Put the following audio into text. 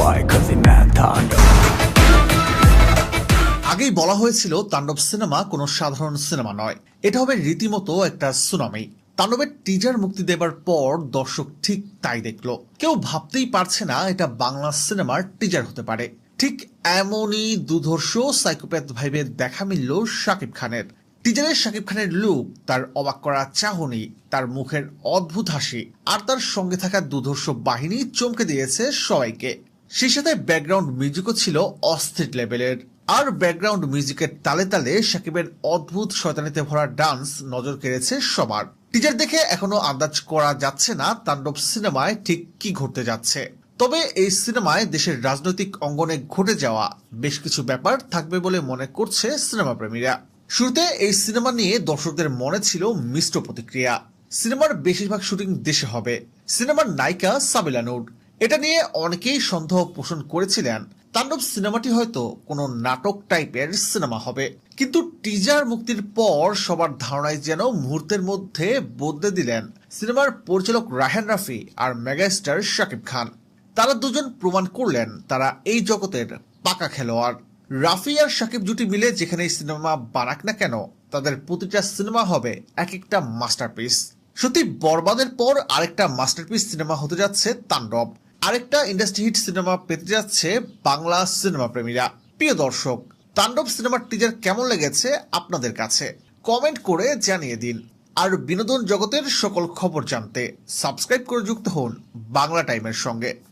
Why? আগেই বলা হয়েছিল তাণ্ডব সিনেমা কোনো সাধারণ সিনেমা নয়। এটা হবে রীতিমতো একটা সুনামি। তাণ্ডবের টিজার মুক্তি দেবার পর দর্শক ঠিক তাই দেখল। কেউ ভাবতেই পারছে না এটা বাংলা সিনেমার টিজার হতে পারে। ঠিক এমনই দুধর্ষ সাইকোপ্যাথ ভাইবে দেখা মিলল শাকিব খানের। টিজারে শাকিব খানের লুক তার অবাক করা চাহনি, তার মুখের অদ্ভুত হাসি, আর তার সঙ্গে থাকা দুধর্ষ বাহিনী চমকে দিয়েছে সবাইকে। সেই সাথে ব্যাকগ্রাউন্ড মিউজিকও ছিল অস্থির লেভেলের। আর ব্যাকগ্রাউন্ড মিউজিকের তালে তালে সাকিবের অদ্ভুত শয়তানিতে ভরা ডান্স নজর কেড়েছে সবার। টিজার দেখে এখনও আন্দাজ করা যাচ্ছে না তাণ্ডব সিনেমায় ঠিক কি ঘটতে যাচ্ছে। তবে এই সিনেমায় দেশের রাজনৈতিক অঙ্গনে ঘটে যাওয়া বেশ কিছু ব্যাপার থাকবে বলে মনে করছে সিনেমা প্রেমীরা শুরুতে এই সিনেমা নিয়ে দর্শকদের মনে ছিল মিশ্র প্রতিক্রিয়া। সিনেমার বেশিরভাগ শুটিং দেশে হবে। সিনেমার নায়িকা সাবিলা নুর। এটা নিয়ে অনেকেই সন্দেহ পোষণ করেছিলেন। তাণ্ডব সিনেমাটি হয়তো কোনো নাটক টাইপের সিনেমা হবে। কিন্তু টিজার মুক্তির পর সবার ধারণায় যেন মুহূর্তের মধ্যে বদলে দিলেন সিনেমার পরিচালক রাহেন রাফি আর মেগাস্টার শাকিব খান। তারা দুজন প্রমাণ করলেন তারা এই জগতের পাকা খেলোয়াড়। রাফি আর শাকিব জুটি মিলে যেখানে সিনেমা বানাক না কেন, তাদের প্রতিটা সিনেমা হবে এক একটা মাস্টারপিস। সত্যি বরবাদের পর আরেকটা মাস্টারপিস সিনেমা হতে যাচ্ছে তাণ্ডব। আরেকটা ইন্ডাস্ট্রি হিট সিনেমা পেতে যাচ্ছে বাংলা সিনেমা প্রেমীরা। প্রিয় দর্শক, তাণ্ডব সিনেমার টিজার কেমন লেগেছে আপনাদের কাছে? কমেন্ট করে জানিয়ে দিন। আর বিনোদন জগতের সকল খবর জানতে সাবস্ক্রাইব করে যুক্ত হন বাংলা টাইমের সঙ্গে।